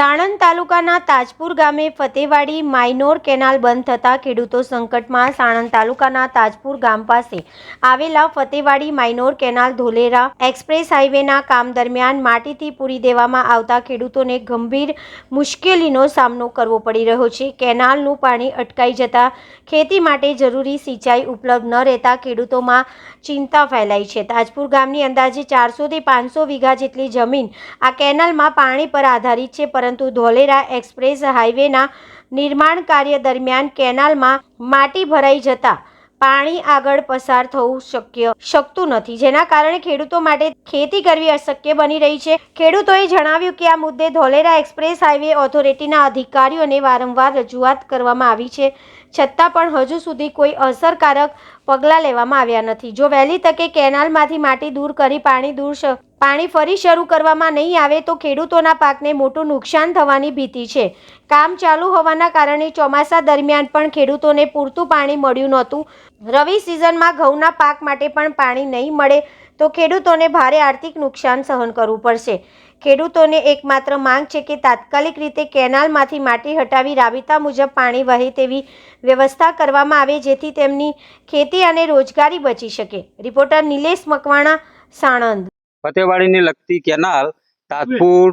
સાણંદ તાલુકાના તાજપુર ગામે Fatewadi minor canal બંધ થતાં ખેડૂતો સંકટમાં સાણંદ તાલુકાના તાજપુર ગામ પાસે આવેલા Fatewadi minor canal Dholera express હાઈવેના કામ દરમિયાન માટીથી પૂરી દેવામાં આવતા ખેડૂતોને ગંભીર મુશ્કેલીનો સામનો કરવો પડી રહ્યો છે. કેનાલનું પાણી અટકાઈ જતા ખેતી માટે જરૂરી સિંચાઈ ઉપલબ્ધ ન રહેતા ખેડૂતોમાં ચિંતા ફેલાઈ છે. તાજપુર ગામની અંદાજે ચારસોથી પાંચસો વીઘા જેટલી જમીન આ કેનાલમાં પાણી પર આધારિત છે, પરંતુ ધોલેરા એક્સપ્રેસ હાઈવેના નિર્માણ કાર્ય દરમિયાન કેનાલમાં માટી ભરાઈ જતા પાણી આગળ પસાર થવું શક્ય શકતું નથી. જેના કારણે ખેડૂતો માટે ખેતી કરવી અશક્ય બની રહી છે. ખેડૂતોએ જણાવ્યું કે આ મુદ્દે ધોલેરા એક્સપ્રેસ હાઈવે ઓથોરિટીના અધિકારીઓને વારંવાર રજૂઆત કરવામાં આવી છે. છતાં પણ હજુ સુધી કોઈ અસરકારક પગલાં લેવામાં આવ્યા નથી. જો વહેલી તકે કેનાલમાંથી માટી દૂર કરી પાણી દૂર પાણી ફરી શરૂ કરવામાં નહીં આવે તો ખેડૂતોના પાકને મોટું નુકસાન થવાની ભીતિ છે. કામ ચાલુ હોવાના કારણે ચોમાસા દરમિયાન પણ ખેડૂતોને પૂરતું પાણી મળ્યું નહોતું. રવિ સિઝનમાં ઘઉંના પાક માટે પણ પાણી નહીં મળે તો ખેડૂતોને ભારે આર્થિક નુકસાન સહન કરવું પડશે. ખેડૂતોને એકમાત્ર માંગ છે કે તાત્કાલિક રીતે કેનાલમાંથી માટી હટાવી રાબેતા મુજબ પાણી વહે તેવી વ્યવસ્થા કરવામાં આવે જેથી તેમની ખેતી અને રોજગારી બચી શકે. રિપોર્ટર નિલેશ મકવાણા, સાણંદ. ફતેવાડીને લગતી કેનાલ તાજપુર,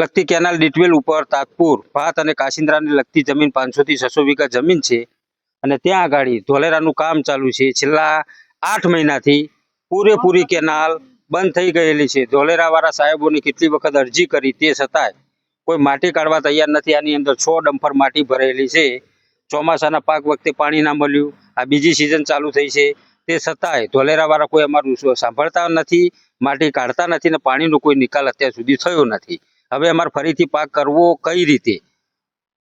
લગતી કેનાલ ડીટવેલ ઉપર તાજપુર, ભાત અને કાશિંદ્રાને લગતી જમીન પાંચસો થી છસો વીઘા જમીન છે. અને ત્યાં આગળ ધોલેરાનું કામ ચાલુ છે. છેલ્લા આઠ મહિનાથી પૂરેપૂરી કેનાલ બંધ થઈ ગયેલી છે. ધોલેરા વાળા સાહેબોની કેટલી વખત અરજી કરી તે છતાંય કોઈ માટી કાઢવા તૈયાર નથી. આની અંદર છ ડમ્પર માટી ભરેલી છે. ચોમાસાના પાક વખતે પાણી ના મળ્યું. આ બીજી સિઝન ચાલુ થઈ છે. તે છતાંય ધોલેરાવાળા કોઈ અમારું સાંભળતા નથી, માટી કાઢતા નથી ને પાણીનો કોઈ નિકાલ અત્યાર સુધી થયો નથી. હવે અમારે ફરીથી પાક કરવો કઈ રીતે?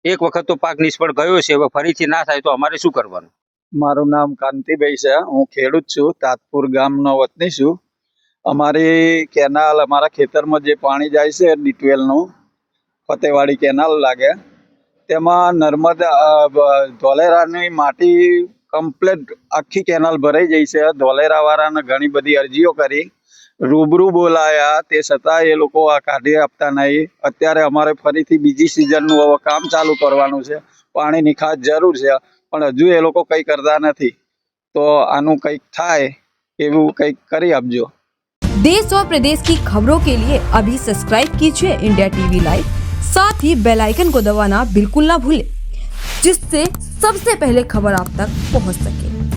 એક વખત તો પાક નિષ્ફળ ગયો છે, હવે ફરીથી ના થાય તો અમારે શું કરવાનું? મારું નામ કાંતિભાઈ છે, હું ખેડૂત છું, તાતપુર ગામનો વતની છું. અમારી કેનાલ, અમારા ખેતરમાં જે પાણી જાય છે ડીટવેલનું ફતેવાડી કેનાલ લાગે. તેમાં નર્મદા ધોલેરાની માટી કમ્પ્લેટ આખી કેનાલ ભરાઈ જાય છે ધોલેરાવાળાને ઘણી બધી અરજીઓ કરી રૂબરૂ બોલાયા તે છતાં એ લોકો આ કાઢી આપતા નહીં અત્યારે અમારે ફરીથી બીજી સિઝનનું હવે કામ ચાલુ કરવાનું છે પાણીની ખાસ જરૂર છે પણ હજુ એ લોકો કંઈ કરતા નથી તો આનું કંઈક થાય એવું કંઈક કરી આપજો देश और प्रदेश की खबरों के लिए अभी सब्सक्राइब कीजिए इंडिया टीवी लाइव साथ ही बेल आइकन को दबाना बिल्कुल ना भूलें जिससे सबसे पहले खबर आप तक पहुंच सके